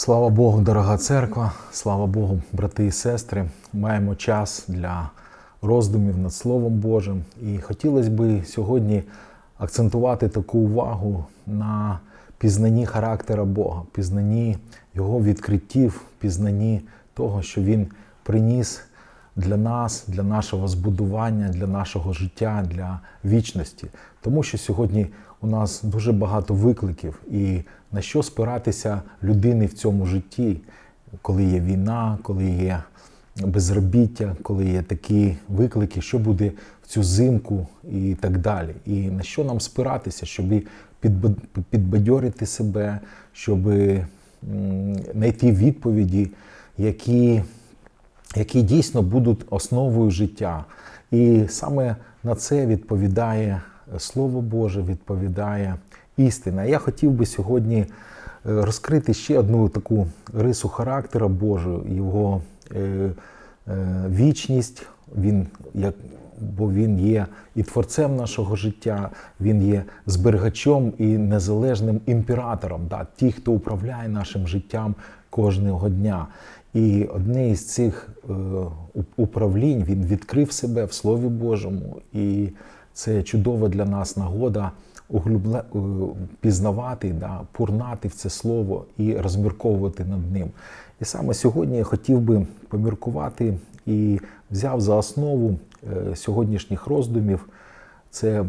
Слава Богу, дорога церква, слава Богу, брати і сестри. Маємо час для роздумів над Словом Божим. І хотілося б сьогодні акцентувати таку увагу на пізнанні характера Бога, пізнанні Його відкриттів, пізнанні того, що Він приніс для нас, для нашого збудування, для нашого життя, для вічності. Тому що сьогодні у нас дуже багато викликів, і на що спиратися людини в цьому житті, коли є війна, коли є безробіття, коли є такі виклики, що буде в цю зимку і так далі. І на що нам спиратися, щоб підбад- підбадьорити себе, щоб знайти відповіді, які які дійсно будуть основою життя. І саме на це відповідає Слово Боже, відповідає істина. Я хотів би сьогодні е, розкрити ще одну таку рису характера Божого, його е, е, вічність. Він як бо він є і творцем нашого життя, він є зберігачом і незалежним імператором, да, ті, хто управляє нашим життям кожного дня. І одне із цих е, управлінь він відкрив себе в Слові Божому, і це чудова для нас нагода углубля... е, пізнавати, да, пурнати в це слово і розмірковувати над ним. І саме сьогодні я хотів би поміркувати і взяв за основу е, сьогоднішніх роздумів це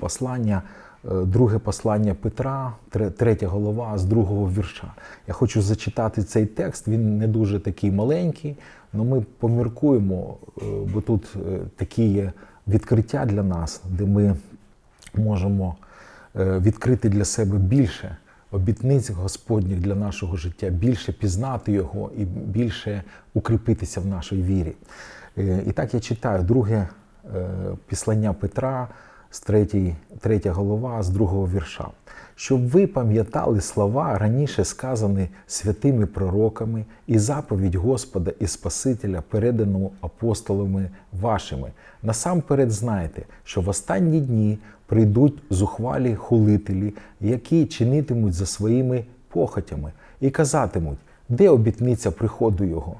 послання, друге послання Петра, третя голова з другого вірша. Я хочу зачитати цей текст. Він не дуже такий маленький, але ми поміркуємо, е, бо тут е, такі є відкриття для нас, де ми можемо е, відкрити для себе більше обітниць Господніх для нашого життя, більше пізнати його і більше укріпитися в нашій вірі. Е, І так я читаю друге е, післання Петра з третій, третя голова, з другого вірша. Щоб ви пам'ятали слова, раніше сказані святими пророками, і заповідь Господа і Спасителя, передану апостолами вашими. Насамперед знайте, що в останні дні прийдуть зухвалі хулителі, які чинитимуть за своїми похотями, і казатимуть, де обітниця приходу Його.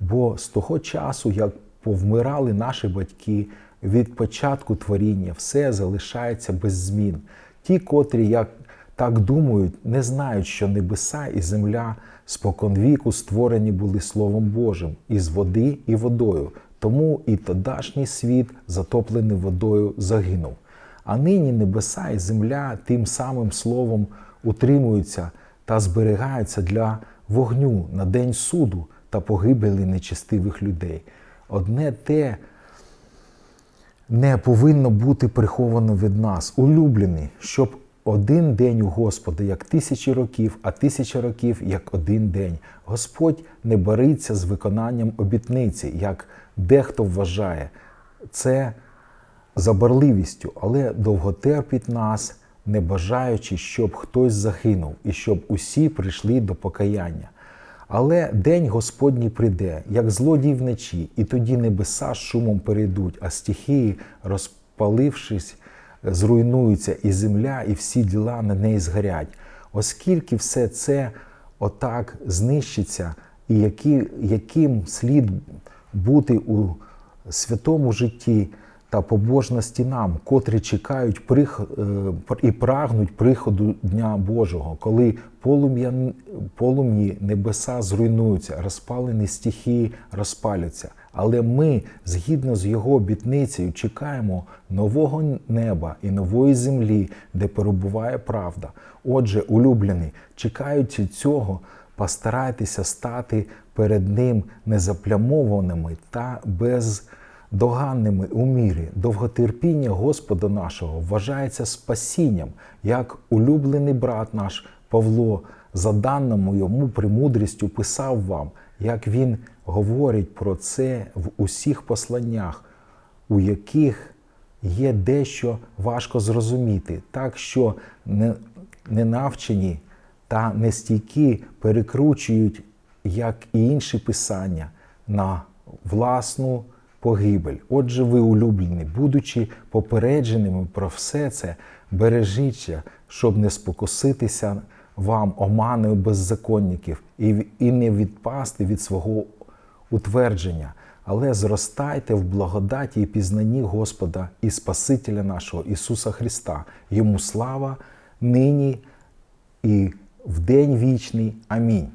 Бо з того часу, як повмирали наші батьки, від початку творіння все залишається без змін. Ті, котрі, як так думають, не знають, що небеса і земля споконвіку створені були Словом Божим із води і водою. Тому і тодашній світ, затоплений водою, загинув. А нині небеса і земля тим самим словом утримуються та зберігаються для вогню на день суду та погибелі нечестивих людей. Одне те не повинно бути приховано від нас, улюблені, щоб один день у Господа як тисячі років, а тисяча років як один день. Господь не бариться з виконанням обітниці, як дехто вважає. Це забарливістю, але довготерпить нас, не бажаючи, щоб хтось загинув і щоб усі прийшли до покаяння. Але день Господній прийде, як злодій вночі, і тоді небеса з шумом перейдуть, а стихії, розпалившись, зруйнуються, і земля, і всі діла на неї згорять. Оскільки все це отак знищиться, і які, яким слід бути у святому житті та побожності нам, котрі чекають прих... е, і прагнуть приходу Дня Божого, коли полум'я... полум'ї небеса зруйнуються, розпалені стихії розпаляться. Але ми, згідно з його обітницею, чекаємо нового неба і нової землі, де перебуває правда. Отже, улюблені, чекаючи цього, постарайтеся стати перед ним незаплямованими та бездоганними у мірі. Довготерпіння Господа нашого вважається спасінням, як улюблений брат наш Павло, за даному йому премудрістю писав вам, як він говорить про це в усіх посланнях, у яких є дещо важко зрозуміти, так що не- ненавчені та нестійкі перекручують, як і інші писання, на власну погибель. Отже, ви улюблені, будучи попередженими про все це, бережіться, щоб не спокуситися вам оманою беззаконників і, не відпасти від свого утвердження, але зростайте в благодаті і пізнанні Господа і Спасителя нашого Ісуса Христа. Йому слава нині і в день вічний. Амінь.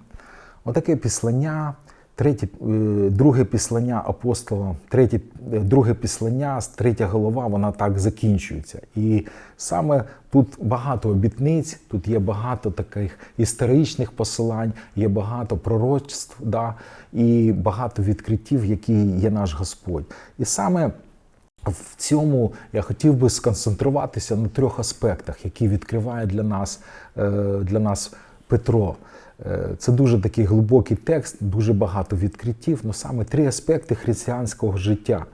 Отаке післання, третє, е, друге післання апостола, третє, е, друге післання, третя голова, вона так закінчується. І саме тут багато обітниць, тут є багато таких історичних посилань, є багато пророцтв, да, і багато відкриттів, які є наш Господь. І саме в цьому я хотів би сконцентруватися на трьох аспектах, які відкриває для нас, е, для нас Петро. Е, Це дуже такий глибокий текст, дуже багато відкриттів, але саме три аспекти християнського життя.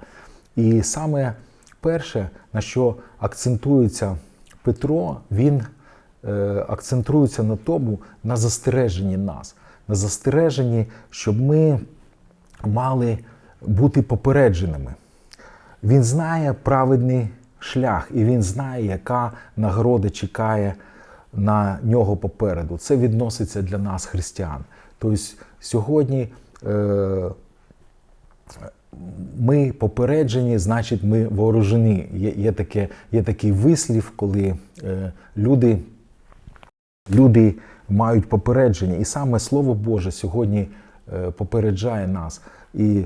І саме перше, на що акцентується Петро, він е, акцентується на тому, на застереженні нас, на застереженні, щоб ми мали бути попередженими. Він знає праведний шлях, і він знає, яка нагорода чекає на нього попереду. Це відноситься для нас, християн. Тобто сьогодні е, ми попереджені, значить, ми вооружені. Є, є, таке, є такий вислів, коли е, люди, люди мають попередження. І саме Слово Боже сьогодні е, попереджає нас. І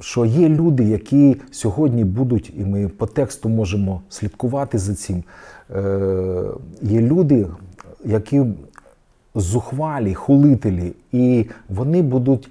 що є люди, які сьогодні будуть, і ми по тексту можемо слідкувати за цим. е, Є люди, які зухвалі, хулителі, і вони будуть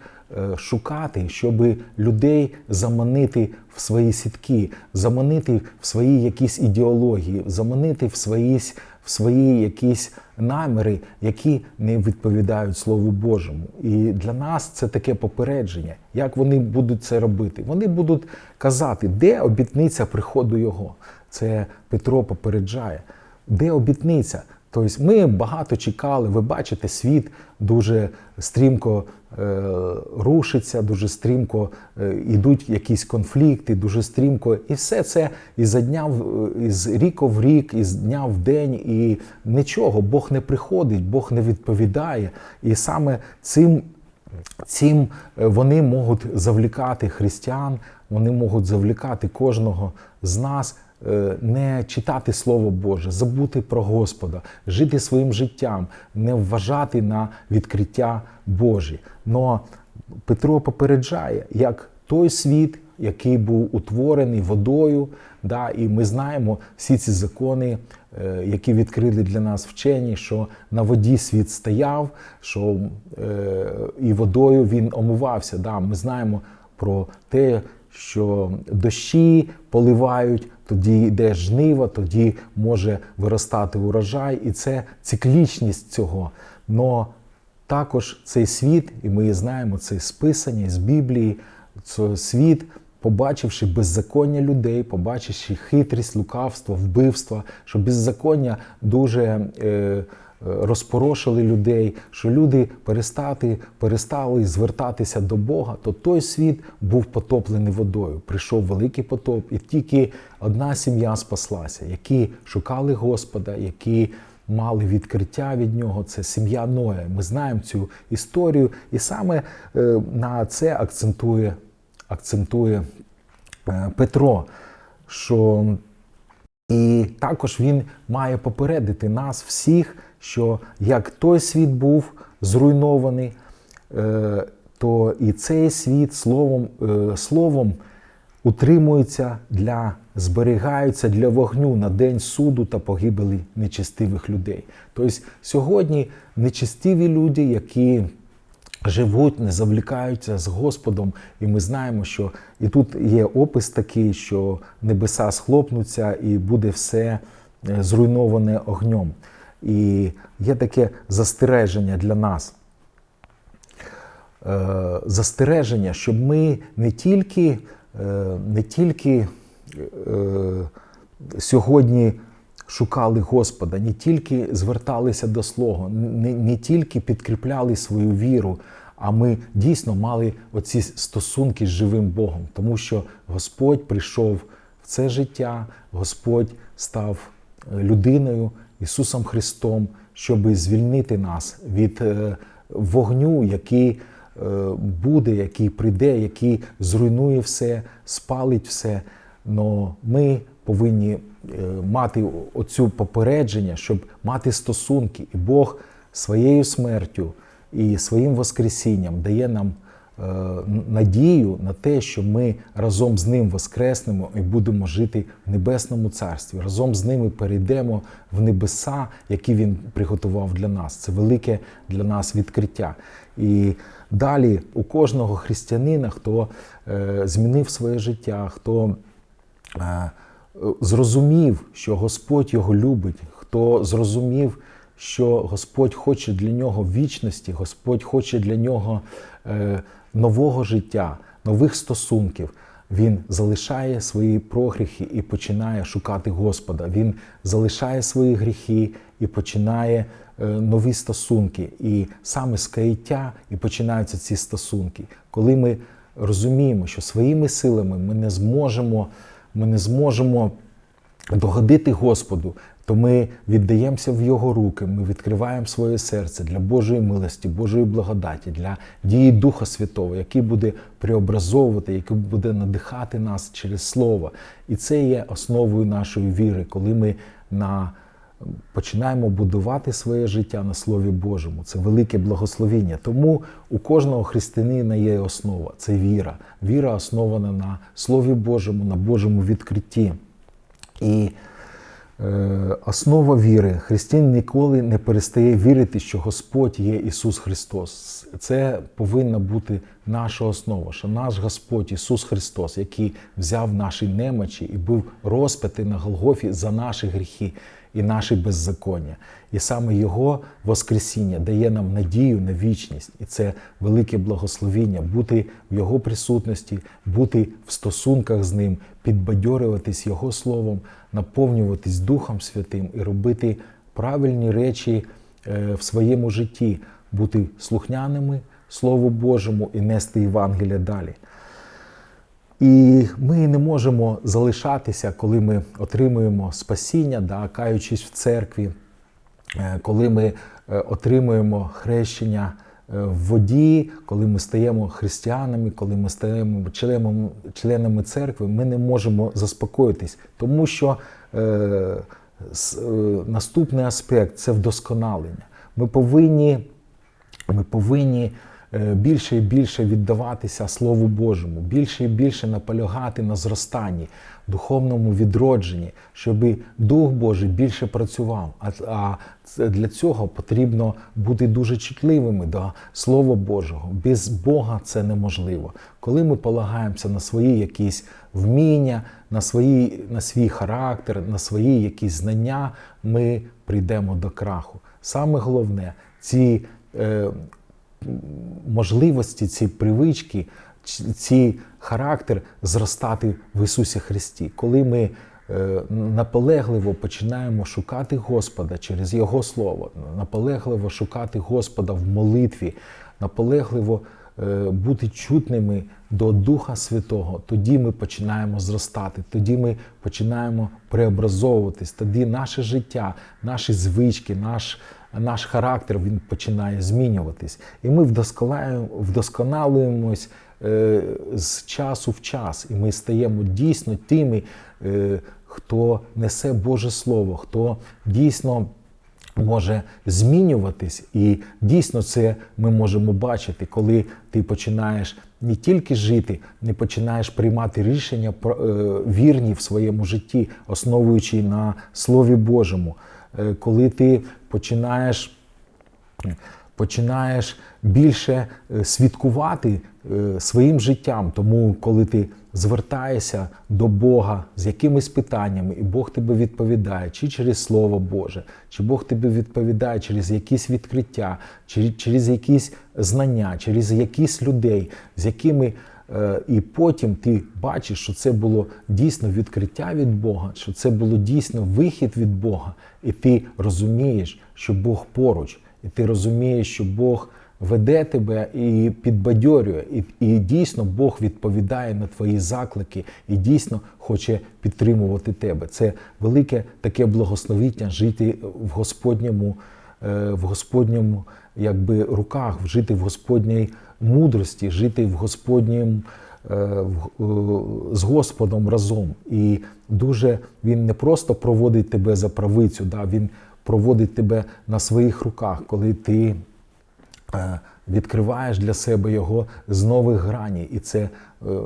шукати, щоб людей заманити в свої сітки, заманити в свої якісь ідеології, заманити в свої, в свої якісь наміри, які не відповідають Слову Божому. І для нас це таке попередження. Як вони будуть це робити? Вони будуть казати, де обітниця приходу Його. Це Петро попереджає. Де обітниця? Тобто ми багато чекали, ви бачите, світ дуже стрімко е, рушиться, дуже стрімко е, йдуть якісь конфлікти, дуже стрімко. І все це із дня в із ріку в рік, із дня в день, і нічого, Бог не приходить, Бог не відповідає. І саме цим Цим е, вони можуть завлікати християн, вони можуть завлікати кожного з нас, е, не читати Слово Боже, забути про Господа, жити своїм життям, не вважати на відкриття Божі. Но Петро попереджає, як той світ, який був утворений водою, да, і ми знаємо всі ці закони, е, які відкрили для нас вчені, що на воді світ стояв, що е, і водою він омивався. Да. Ми знаємо про те, що дощі поливають, тоді йде жнива, тоді може виростати урожай, і це циклічність цього. Но також цей світ, і ми знаємо це з Писання, з Біблії, це світ, побачивши беззаконня людей, побачивши хитрість, лукавство, вбивство, що беззаконня дуже е, розпорошили людей, що люди перестати, перестали звертатися до Бога, то той світ був потоплений водою. Прийшов великий потоп, і тільки одна сім'я спаслася, які шукали Господа, які мали відкриття від нього. Це сім'я Ноя. Ми знаємо цю історію, і саме е, на це акцентує, акцентує е, Петро. що і також він має попередити нас всіх, що як той світ був зруйнований, е, то і цей світ словом, е, словом утримується для зберігаються для вогню на день суду та погибелі нечестивих людей. Тобто сьогодні нечестиві люди, які живуть, не завлікаються з Господом, і ми знаємо, що і тут є опис такий, що небеса схлопнуться і буде все е, зруйноване огнем. І є таке застереження для нас. Е, Застереження, щоб ми не тільки, е, не тільки е, сьогодні шукали Господа, не тільки зверталися до Слова, не, не тільки підкріпляли свою віру, а ми дійсно мали оці стосунки з живим Богом, тому що Господь прийшов в це життя, Господь став людиною, Ісусом Христом, щоб звільнити нас від е, вогню, який е, буде, який прийде, який зруйнує все, спалить все. Но ми повинні е, мати оцю попередження, щоб мати стосунки. І Бог своєю смертю і своїм Воскресінням дає нам надію на те, що ми разом з ним воскреснемо і будемо жити в небесному царстві. Разом з ними перейдемо в небеса, які він приготував для нас. Це велике для нас відкриття. І далі у кожного християнина, хто е, змінив своє життя, хто е, зрозумів, що Господь його любить, хто зрозумів, що Господь хоче для нього вічності, Господь хоче для нього е, нового життя, нових стосунків. Він залишає свої прогріхи і починає шукати Господа. Він залишає свої гріхи і починає е, нові стосунки. І саме з каяття і починаються ці стосунки. Коли ми розуміємо, що своїми силами ми не зможемо, ми не зможемо догодити Господу, то ми віддаємося в Його руки, ми відкриваємо своє серце для Божої милості, Божої благодаті, для дії Духа Святого, який буде преобразовувати, який буде надихати нас через Слово. І це є основою нашої віри, коли ми на Починаємо будувати своє життя на Слові Божому. Це велике благословіння. Тому у кожного християнина є основа це віра. Віра основана на Слові Божому, на Божому відкритті. І основа віри. Християн ніколи не перестає вірити, що Господь є Ісус Христос. Це повинна бути наша основа, що наш Господь Ісус Христос, який взяв наші немочі і був розпитий на Голгофі за наші гріхи і наші беззаконня. І саме Його Воскресіння дає нам надію на вічність, і це велике благословіння бути в Його присутності, бути в стосунках з Ним, підбадьорюватись Його Словом, наповнюватись Духом Святим і робити правильні речі е, в своєму житті, бути слухняними Слову Божому і нести Євангелія далі. І ми не можемо залишатися, коли ми отримуємо спасіння, да, каючись в церкві, е, коли ми е, отримуємо хрещення в воді, коли ми стаємо християнами, коли ми стаємо членами, членами церкви, ми не можемо заспокоїтись, тому що е, наступний аспект це вдосконалення. Ми повинні, Ми повинні Е, більше і більше віддаватися Слову Божому, більше і більше наполягати на зростанні, духовному відродженні, щоб Дух Божий більше працював. А для цього потрібно бути дуже чутливими до Слова Божого. Без Бога це неможливо. Коли ми полагаємося на свої якісь вміння, на свої, на свій характер, на свої якісь знання, ми прийдемо до краху. Саме головне, ці е, можливості, ці привички, ці характер зростати в Ісусі Христі. Коли ми е, наполегливо починаємо шукати Господа через Його Слово, наполегливо шукати Господа в молитві, наполегливо е, бути чутними до Духа Святого, тоді ми починаємо зростати, тоді ми починаємо преобразовуватись, тоді наше життя, наші звички, наш наш характер він починає змінюватись. І ми вдосконалуємось е, з часу в час, і ми стаємо дійсно тими, е, хто несе Боже Слово, хто дійсно. Може змінюватись, і дійсно це ми можемо бачити, коли ти починаєш не тільки жити, не починаєш приймати рішення е, вірні в своєму житті, основуючи на Слові Божому. Е, коли ти починаєш починаєш більше е, свідкувати е, своїм життям. Тому, коли ти звертаєшся до Бога з якимись питаннями, і Бог тебе відповідає, чи через Слово Боже, чи Бог тебе відповідає через якісь відкриття, чи через якісь знання, через якісь людей, з якими і потім ти бачиш, що це було дійсно відкриття від Бога, що це було дійсно вихід від Бога, і ти розумієш, що Бог поруч, і ти розумієш, що Бог веде тебе і підбадьорює, і, і дійсно Бог відповідає на твої заклики і дійсно хоче підтримувати тебе. Це велике таке благословіння жити в Господньому е, в Господньому якби, руках, жити в Господній мудрості, жити в Господнім е, е, з Господом разом. І дуже він не просто проводить тебе за правицю, да, він проводить тебе на своїх руках, коли ти е, відкриваєш для себе його з нових граней, і це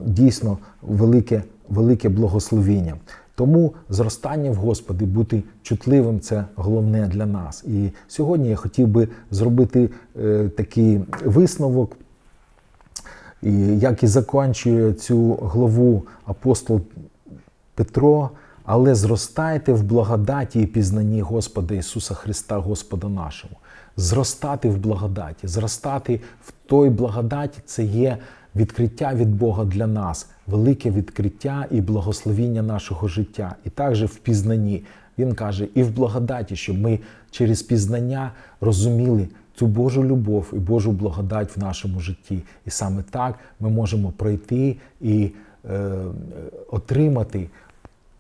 дійсно велике, велике благословіння. Тому зростання в Господі, бути чутливим це головне для нас. І сьогодні я хотів би зробити е, такий висновок, і як і закінчує цю главу апостол Петро, але зростайте в благодаті і пізнанні Господа Ісуса Христа, Господа нашого. Зростати в благодаті, зростати в той благодаті це є відкриття від Бога для нас, велике відкриття і благословіння нашого життя. І також в пізнанні. Він каже, і в благодаті, щоб ми через пізнання розуміли цю Божу любов і Божу благодать в нашому житті. І саме так ми можемо пройти і е, отримати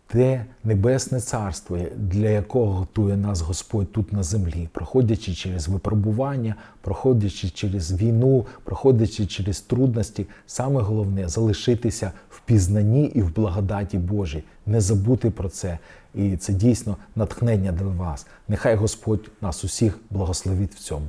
те небесне царство, для якого готує нас Господь тут на землі, проходячи через випробування, проходячи через війну, проходячи через трудності, саме головне залишитися в пізнанні і в благодаті Божій, не забути про це. І це дійсно натхнення для вас. Нехай Господь нас усіх благословить в цьому.